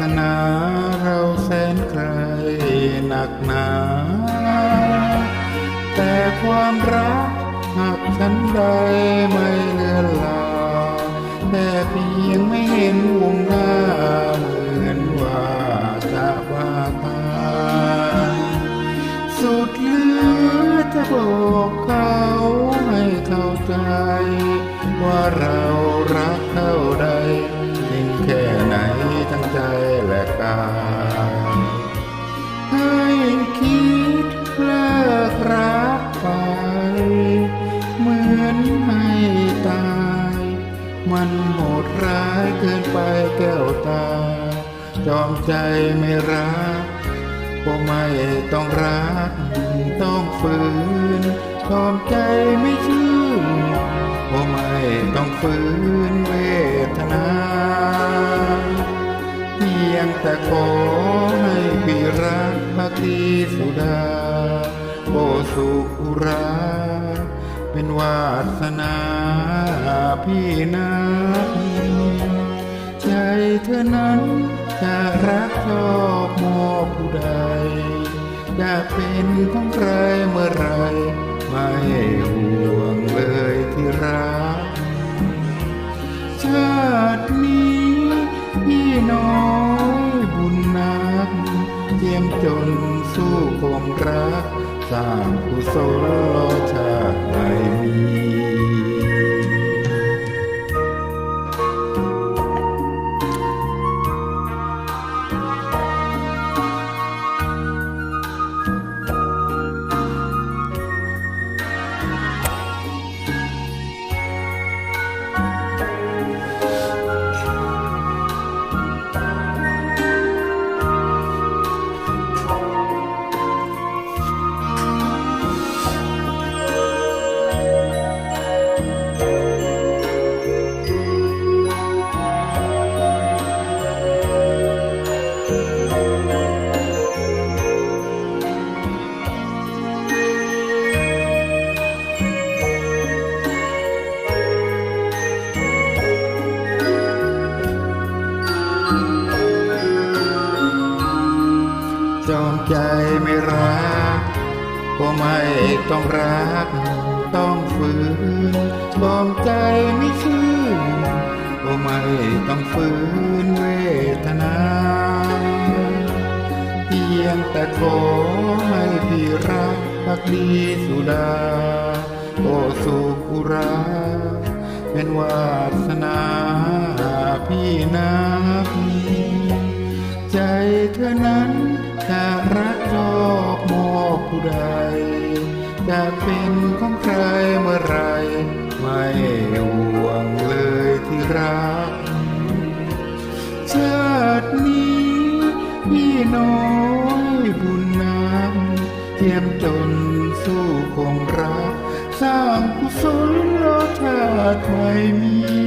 สนาเราแสนไกลหนักหนา แต่ความรักหากฉันใดไม่เลือนลาแต่เพียงไม่เห็นวงหน้าเหมือนว่าจะว่าตายสุดเลือจะบอกเขาให้เข้าใจ ว่าเรา นให้ตาย มันโหดร้ายเกินไปแก้วตา จอมใจไม่รักก็ไม่ต้องรักต้องฝืนจอมใจไม่ชื่นก็ไม่ต้องฝืนเวทนาเพียงแต่ขอให้พี่รักภักดีสุดาโบสุรา เป็นวาสนาพี่นักใจเธอนั้นจะรักชอบมอบผู้ใดจะเป็นของใครเมื่อไรไม่ห่วงเลยที่รักชาตินี้พี่น้อยบุญนักเจียมจนสู้คมรักสร้างกุศลชาติไม่ จอมใจไม่รัก ก็ไม่ต้องรัก ต้องฝืนจอมใจไม่ชื่นก็ไม่ต้องฝืนเวทนาเพียงแต่ขอให้พี่รักพักดีสุดาโอสุกุราเป็นวาสนาพี่นักใจเธอนั้น จะรักชอบมอบผู้ใดจะเป็นของใครเมื่อไรไม่ห่วงเลยที่รัก ชาตินี้พี่น้อยบุญนักเทียมจนสู้คงรัก สร้างกุศลชาติไม่มี